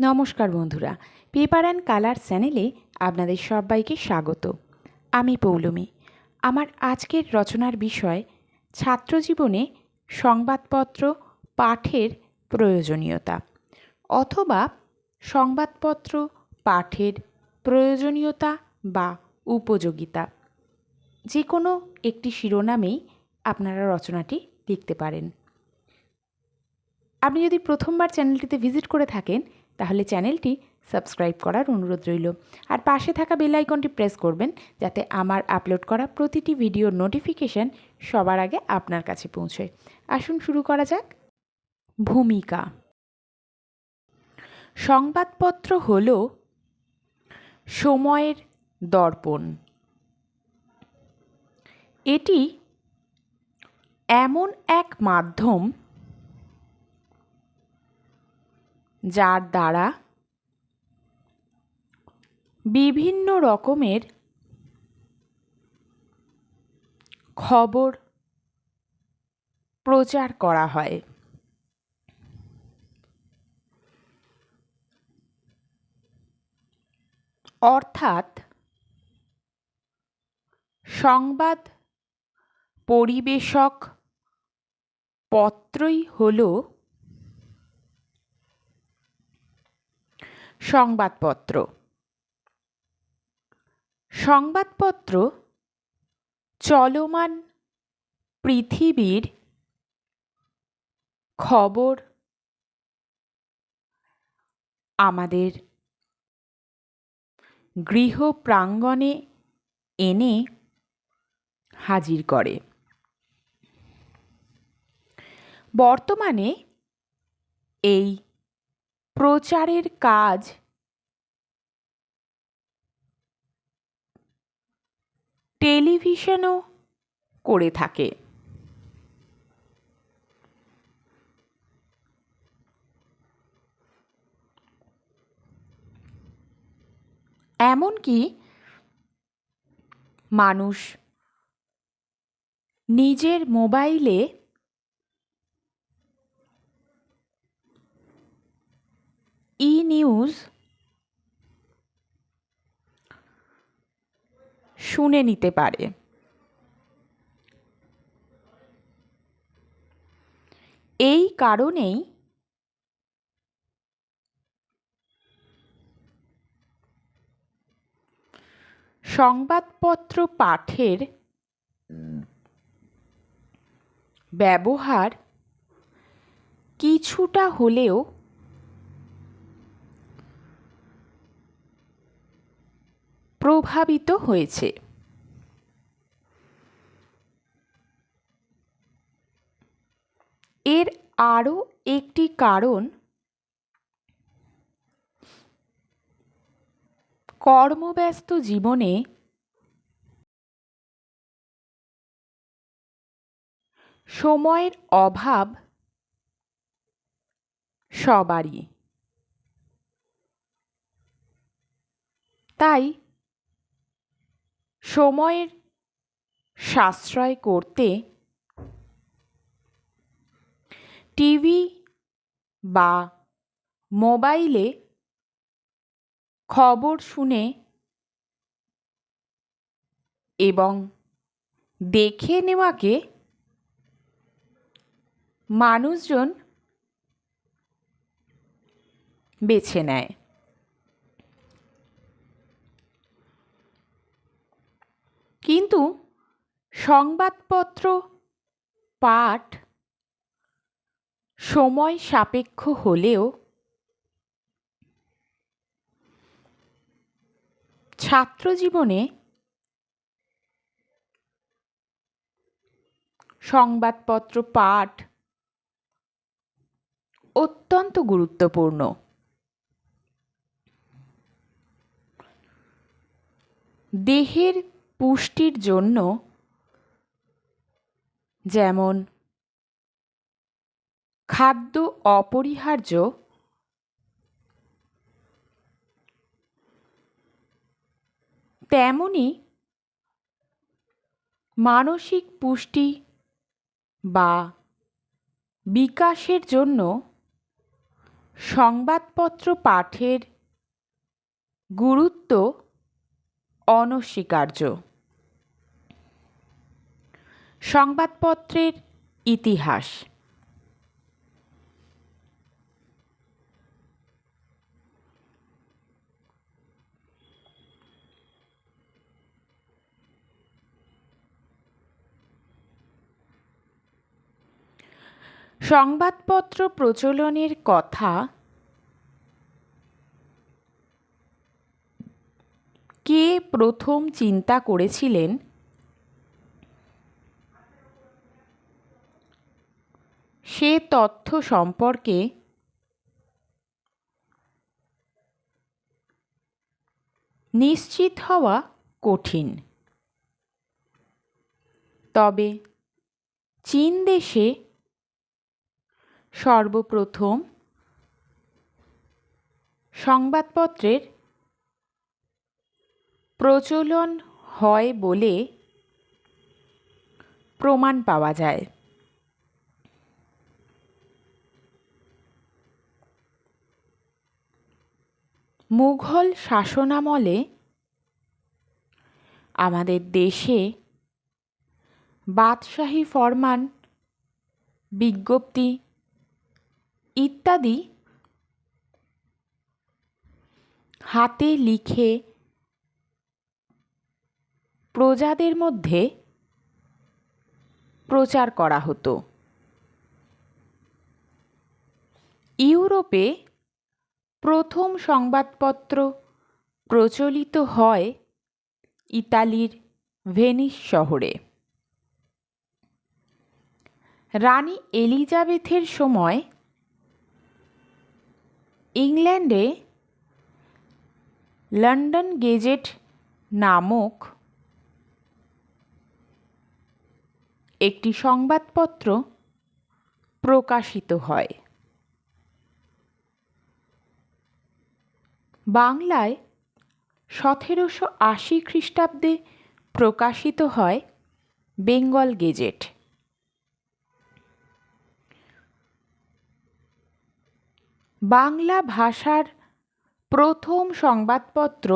নমস্কার বন্ধুরা paper and colour চ্যানেলে আপনাদের সবাইকে স্বাগত। আমি পৌলমী। আমার আজকের রচনার বিষয়, ছাত্রজীবনে সংবাদপত্র পাঠের প্রয়োজনীয়তা অথবা সংবাদপত্র পাঠের প্রয়োজনীয়তা বা উপযোগিতা। যে কোনো একটি শিরোনামেই আপনারা রচনাটি লিখতে পারেন। আপনি যদি প্রথমবার চ্যানেলটিতে ভিজিট করে থাকেন তাহলে চ্যানেলটি সাবস্ক্রাইব করার অনুরোধ রইল। আর পাশে থাকা বেল আইকনটি প্রেস করবেন যাতে আমার আপলোড করা প্রতিটি ভিডিওর নোটিফিকেশন সবার আগে আপনার কাছে পৌঁছয়। আসুন শুরু করা যাক। ভূমিকা। সংবাদপত্র হল সময়ের দর্পণ। এটি এমন এক মাধ্যম যার দ্বারা বিভিন্ন রকমের খবর প্রচার করা হয়। অর্থাৎ সংবাদ পরিবেশক পত্রই হল সংবাদপত্র। সংবাদপত্র চলমান পৃথিবীর খবর আমাদের গৃহ প্রাঙ্গণে এনে হাজির করে। বর্তমানে এই প্রচারের কাজ। টেলিভিশনও করে থাকে। এমনকি মানুষ নিজের মোবাইলে ই নিউজ শুনে নিতে পারে। এই কারণেই সংবাদপত্র পাঠের ব্যবহার কিছুটা হলেও প্রভাবিত হয়েছে। এর আরও একটি কারণ কর্মব্যস্ত জীবনে সময়ের অভাব সবারই। তাই সময়ের সাশ্রয় করতে টিভি বা মোবাইলে খবর শুনে এবং দেখে নেওয়াকে মানুষজন বেছে নেয়। কিন্তু সংবাদপত্র পাঠ সময় সাপেক্ষ হলেও ছাত্রজীবনে সংবাদপত্র পাঠ অত্যন্ত গুরুত্বপূর্ণ। দেহের পুষ্টির জন্য যেমন খাদ্য অপরিহার্য, তেমনি মানসিক পুষ্টি বা বিকাশের জন্য সংবাদপত্র পাঠের গুরুত্ব অনস্বীকার্য। সংবাদপত্রের ইতিহাস। সংবাদপত্র প্রচলনের কথা কে প্রথম চিন্তা করেছিলেন? তথ্য সম্পর্কে নিশ্চিত হওয়া কঠিন। তবে চীন দেশে সর্বপ্রথম সংবাদপত্রের প্রচলন হয় বলে প্রমাণ পাওয়া যায়। মুঘল শাসনামলে আমাদের দেশে বাদশাহী ফরমান, বিজ্ঞপ্তি ইত্যাদি হাতে লিখে প্রজাদের মধ্যে প্রচার করা হতো। ইউরোপে প্রথম সংবাদপত্র প্রচলিত হয় ইতালির ভেনিস শহরে। রানী এলিজাবেথের সময় ইংল্যান্ডে লন্ডন গেজেট নামক একটি সংবাদপত্র প্রকাশিত হয়। বাংলায় সতেরোশো আশি খ্রিস্টাব্দে প্রকাশিত হয় বেঙ্গল গেজেট। বাংলা ভাষার প্রথম সংবাদপত্র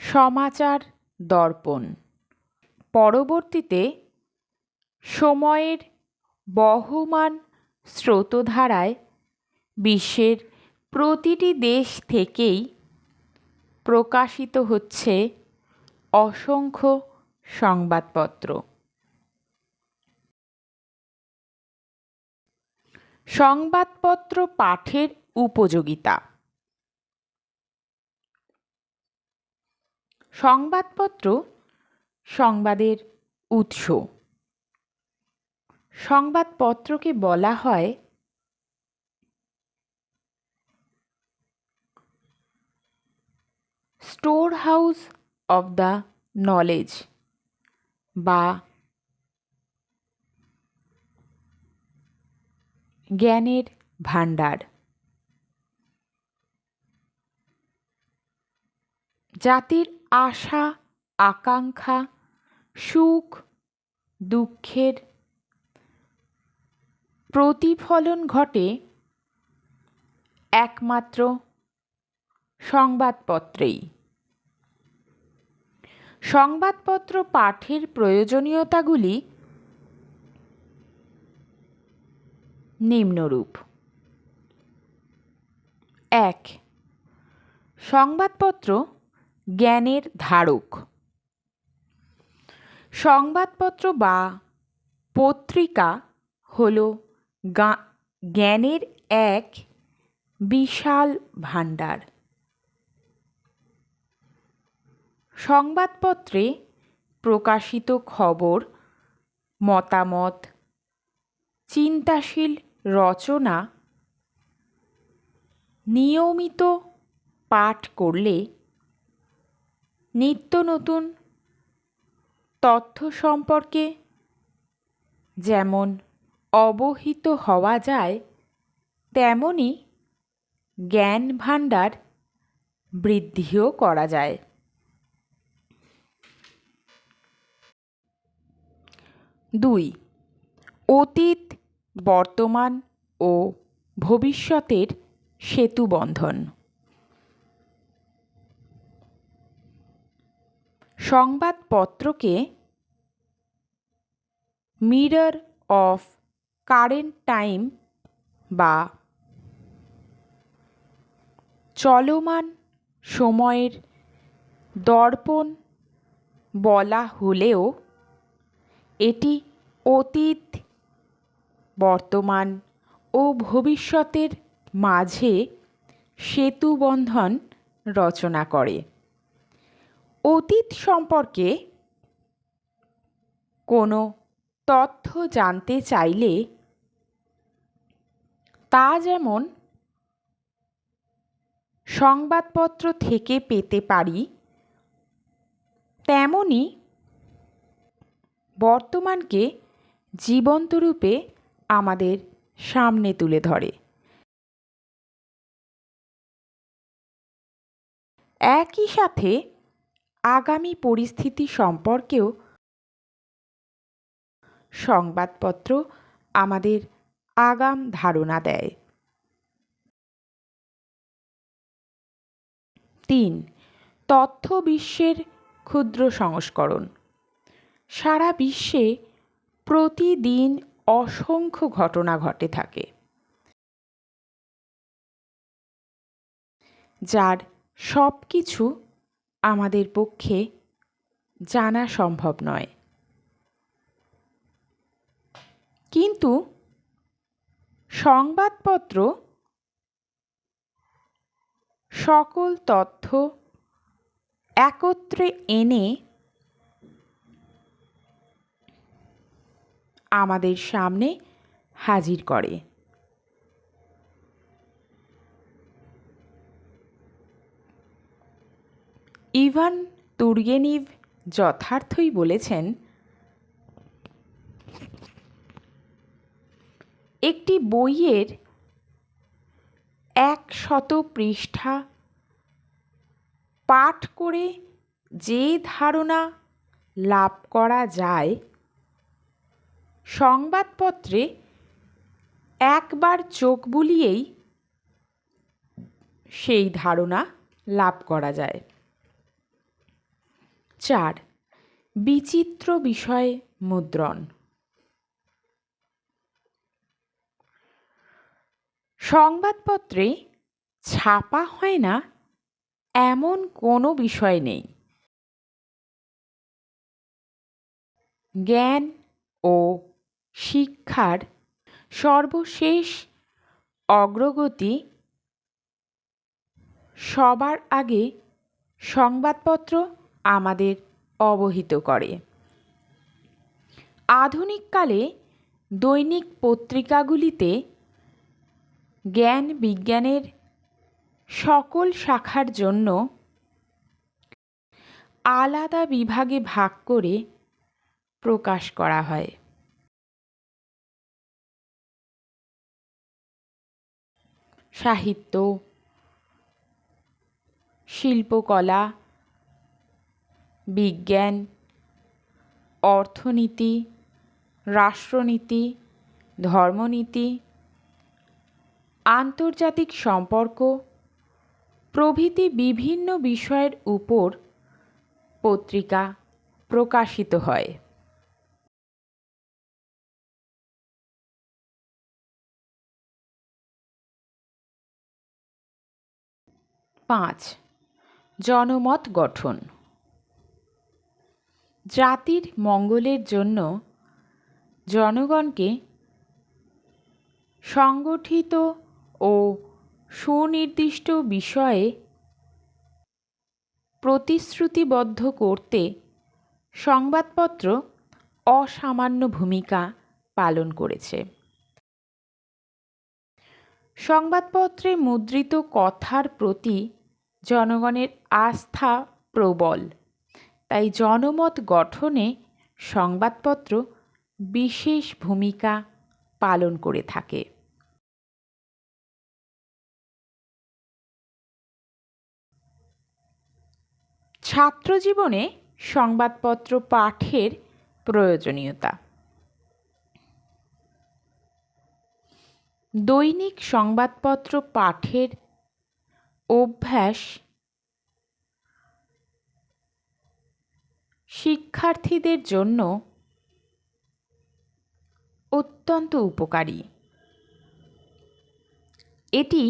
সমাচার দর্পণ। পরবর্তীতে সময়ের বহমান স্রোতধারায় বিশ্বের প্রতিটি দেশ থেকেই প্রকাশিত হচ্ছে অসংখ্য সংবাদপত্র। সংবাদপত্র পাঠের উপযোগিতা। সংবাদপত্র সংবাদের উৎস। সংবাদপত্রকে বলা হয় store house of the knowledge বা জ্ঞানের ভাণ্ডার জাতির আশা, আকাঙ্ক্ষা, সুখ, দুঃখের প্রতিফলন ঘটে একমাত্র সংবাদপত্রেই। সংবাদপত্র পাঠের প্রয়োজনীয়তাগুলি নিম্নরূপ। এক, সংবাদপত্র জ্ঞানের ধারক। সংবাদপত্র বা পত্রিকা হল জ্ঞানের এক বিশাল ভাণ্ডার। সংবাদপত্রে প্রকাশিত খবর, মতামত, চিন্তাশীল রচনা নিয়মিত পাঠ করলে নিত্য নতুন তথ্য সম্পর্কে যেমন অবহিত হওয়া যায় তেমনই জ্ঞান ভাণ্ডার বৃদ্ধিও করা যায়। দুই, অতীত, বর্তমান ও ভবিষ্যতের সেতুবন্ধন সংবাদপত্রকে মিরর অফ কারেন্ট টাইম বা চলমান সময়ের দর্পণ বলা হলেও এটি অতীত, বর্তমান ও ভবিষ্যতের মাঝে সেতুবন্ধন রচনা করে। অতীত সম্পর্কে কোনো তথ্য জানতে চাইলে তা যেমন সংবাদপত্র থেকে পেতে পারি তেমনই বর্তমানকে জীবন্ত রূপে আমাদের সামনে তুলে ধরে। একই সাথে আগামী পরিস্থিতি সম্পর্কেও সংবাদপত্র আমাদের আগাম ধারণা দেয়। তিন, তথ্য বিশ্বের ক্ষুদ্র সংস্করণ। সারা বিশ্বে প্রতিদিন অসংখ্য ঘটনা ঘটে থাকে। যার সব কিছু আমাদের পক্ষে জানা সম্ভব নয়। কিন্তু সংবাদপত্র সকল তথ্য একত্রে এনে আমাদের সামনে হাজির করে। ইভান তুর্গেনিভ যথার্থই বলেছেন একটি বইয়ের এক শত পৃষ্ঠা পাঠ করে যে ধারণা লাভ করা যায়, সংবাদপত্রে একবার চোখ বুলিয়েই সেই ধারণা লাভ করা যায়। চার, বিচিত্র বিষয় মুদ্রণ। সংবাদপত্রে ছাপা হয় না, এমন কোনো বিষয় নেই। জ্ঞান ও শিক্ষার সর্বশেষ অগ্রগতি সবার আগে সংবাদপত্র আমাদের অবহিত করে। আধুনিককালে দৈনিক পত্রিকাগুলিতে জ্ঞান বিজ্ঞানের সকল শাখার জন্য আলাদা বিভাগে ভাগ করে প্রকাশ করা হয়। সাহিত্য, শিল্পকলা, বিজ্ঞান, অর্থনীতি, রাষ্ট্রনীতি, ধর্মনীতি আন্তর্জাতিক সম্পর্ক, প্রভৃতি বিভিন্ন বিষয়ের উপর পত্রিকা প্রকাশিত হয়। পাঁচ, জনমত গঠন। জাতির মঙ্গলের জন্য জনগণকে সংগঠিত ও সুনির্দিষ্ট বিষয়ে প্রতিশ্রুতিবদ্ধ করতে সংবাদপত্র অসামান্য ভূমিকা পালন করেছে। সংবাদপত্রে মুদ্রিত কথার প্রতি জনগণের আস্থা প্রবল। তাই জনমত গঠনে সংবাদপত্র বিশেষ ভূমিকা পালন করে থাকে। ছাত্রজীবনে সংবাদপত্র পাঠের প্রয়োজনীয়তা। দৈনিক সংবাদপত্র পাঠের অভ্যাস শিক্ষার্থীদের জন্য অত্যন্ত উপকারী। এটি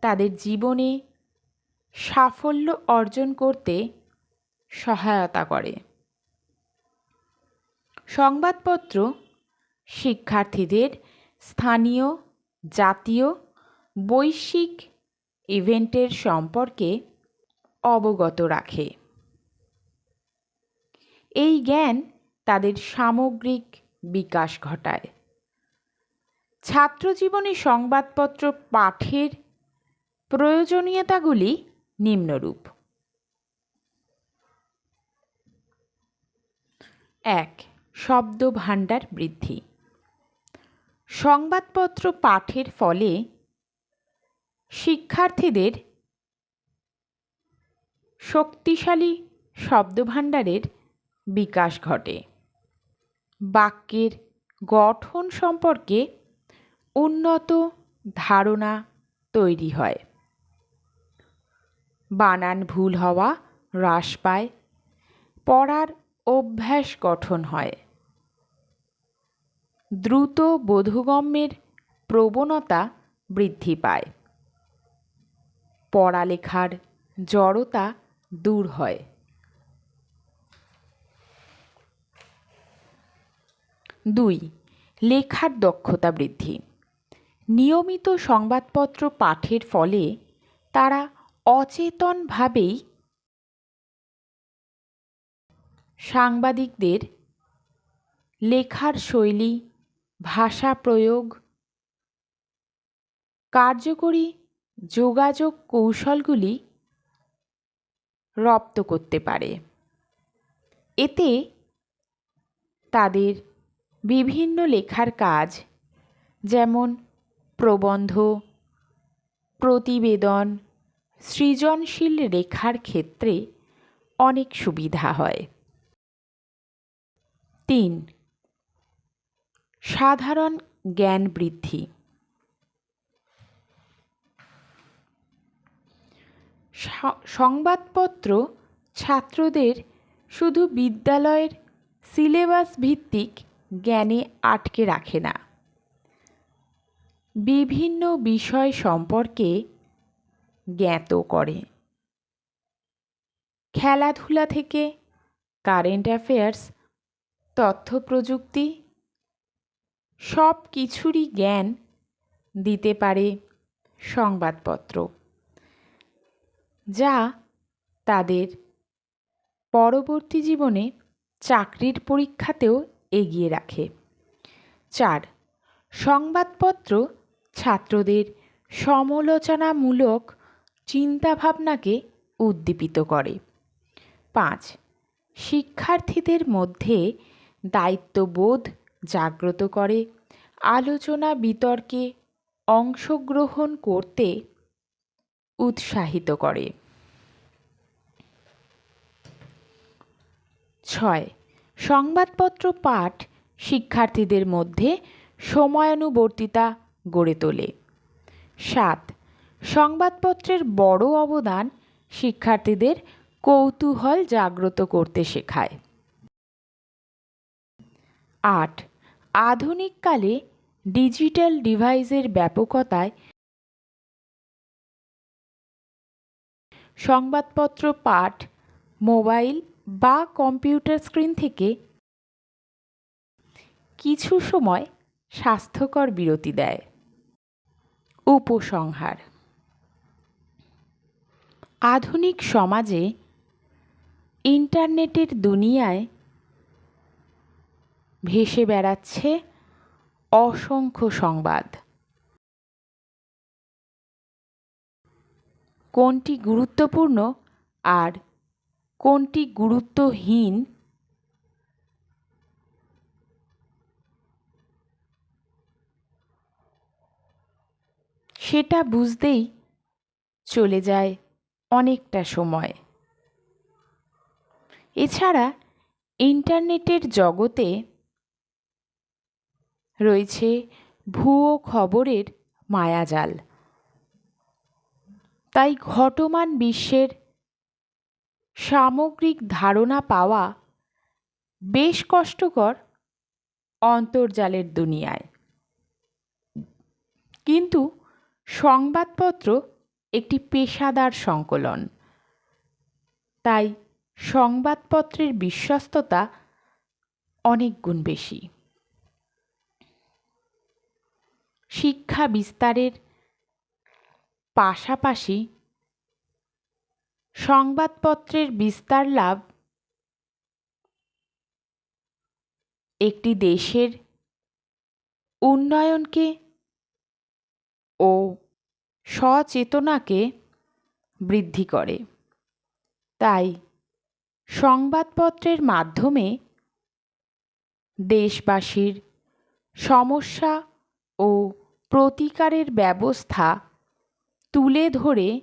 তাদের জীবনে সাফল্য অর্জন করতে সহায়তা করে। সংবাদপত্র শিক্ষার্থীদের স্থানীয়, জাতীয়, বৈশ্বিক ইভেন্টের সম্পর্কে অবগত রাখে। এই জ্ঞান তাদের সামগ্রিক বিকাশ ঘটায়। ছাত্রজীবনে সংবাদপত্র পাঠের প্রয়োজনীয়তাগুলি নিম্নরূপ। এক শব্দ ভাণ্ডার বৃদ্ধি। সংবাদপত্র পাঠের ফলে শিক্ষার্থীদের শক্তিশালী শব্দভাণ্ডারের বিকাশ ঘটে। বাক্যের গঠন সম্পর্কে উন্নত ধারণা তৈরি হয়। বানান ভুল হওয়া হ্রাস পায়। পড়ার অভ্যাস গঠন হয়। দ্রুত বোধগম্যের প্রবণতা বৃদ্ধি পায়। পড়ালেখার জড়তা দূর হয়। দুই, লেখার দক্ষতা বৃদ্ধি। নিয়মিত সংবাদপত্র পাঠের ফলে তারা অচেতনভাবেই সাংবাদিকদের লেখার শৈলী, ভাষা প্রয়োগ, কার্যকরী যোগাযোগ কৌশলগুলি রপ্ত করতে পারে। এতে তাদের বিভিন্ন লেখার কাজ যেমন প্রবন্ধ, প্রতিবেদন, সৃজনশীল লেখার ক্ষেত্রে অনেক সুবিধা হয়। তিন। সাধারণ জ্ঞান বৃদ্ধি। সংবাদপত্র ছাত্রদের শুধু বিদ্যালয়ের সিলেবাস ভিত্তিক জ্ঞানে আটকে রাখে না। বিভিন্ন বিষয় সম্পর্কে জ্ঞাত করে। খেলাধুলা থেকে কারেন্ট অ্যাফেয়ার্স তথ্য প্রযুক্তি সব কিছুরই জ্ঞান দিতে পারে সংবাদপত্র, যা তাদের পরবর্তী জীবনে চাকরির পরীক্ষাতেও এগিয়ে রাখে। চার, সংবাদপত্র ছাত্রদের সমালোচনামূলক চিন্তাভাবনাকে উদ্দীপিত করে। পাঁচ, শিক্ষার্থীদের মধ্যে দায়িত্ববোধ জাগ্রত করে। আলোচনা বিতর্কে অংশগ্রহণ করতে উৎসাহিত করে। ছয়, সংবাদপত্র পাঠ শিক্ষার্থীদের মধ্যে সময়ানুবর্তিতা গড়ে তোলে। সাত, সংবাদপত্রের বড় অবদান শিক্ষার্থীদের কৌতূহল জাগ্রত করতে শেখায়। আট। আধুনিককালে ডিজিটাল ডিভাইসের ব্যাপকতায় সংবাদপত্র, পাঠ, মোবাইল বা কম্পিউটার স্ক্রিন থেকে কিছু সময় স্বাস্থ্যকর বিরতি দেয়। উপসংহার। আধুনিক সমাজে ইন্টারনেটের দুনিয়ায় ভেসে বেড়াচ্ছে অসংখ্য সংবাদ। কোনটি গুরুত্বপূর্ণ আর কোনটি গুরুত্বহীন? সেটা বুঝতেই চলে যায় অনেকটা সময়। এছাড়া ইন্টারনেটের জগতে রয়েছে ভুয়ো খবরের মায়াজাল। তাই ঘটমান বিশ্বের সামগ্রিক ধারণা পাওয়া বেশ কষ্টকর অন্তর্জালের দুনিয়ায়। কিন্তু সংবাদপত্র একটি পেশাদার সংকলন। তাই সংবাদপত্রের বিশ্বস্ততা অনেক গুণ বেশি। শিক্ষা বিস্তারের পাশাপাশি সংবাদপত্রের বিস্তার লাভ একটি দেশের উন্নয়নকে ও সচেতনাকে বৃদ্ধি করে। তাই সংবাদপত্রের মাধ্যমে দেশবাসীর সমস্যা ও প্রতিকারের ব্যবস্থা তুলে ধরে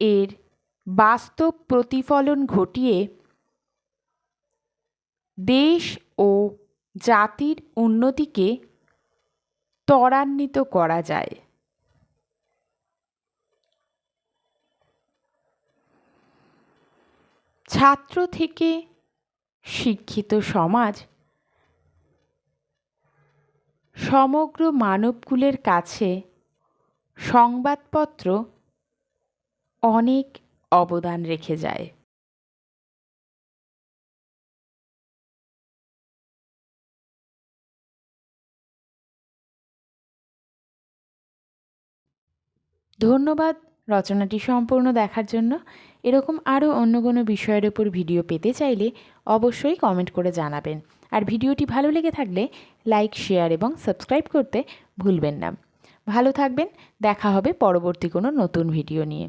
এর বাস্তব প্রতিফলন ঘটিয়ে দেশ ও জাতির উন্নতিকে ত্বরান্বিত করা যায়। ছাত্র থেকে শিক্ষিত সমাজ সমগ্র মানবকুলের কাছে সংবাদপত্র অনেক অবদান রেখে যায়। ধন্যবাদ রচনাটি সম্পূর্ণ দেখার জন্য। এরকম আরও অন্য কোনো বিষয়ের ওপর ভিডিও পেতে চাইলে অবশ্যই কমেন্ট করে জানাবেন। আর ভিডিওটি ভালো লেগে থাকলে লাইক, শেয়ার এবং সাবস্ক্রাইব করতে ভুলবেন না। ভালো থাকবেন, দেখা হবে পরবর্তী কোনো নতুন ভিডিও নিয়ে।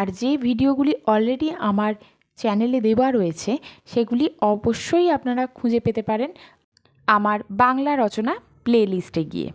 আর যে ভিডিওগুলি অলরেডি আমার চ্যানেলে দেওয়া রয়েছে, সেগুলি অবশ্যই আপনারা খুঁজে পেতে পারেন আমার বাংলা রচনা প্লেলিস্টে গিয়ে।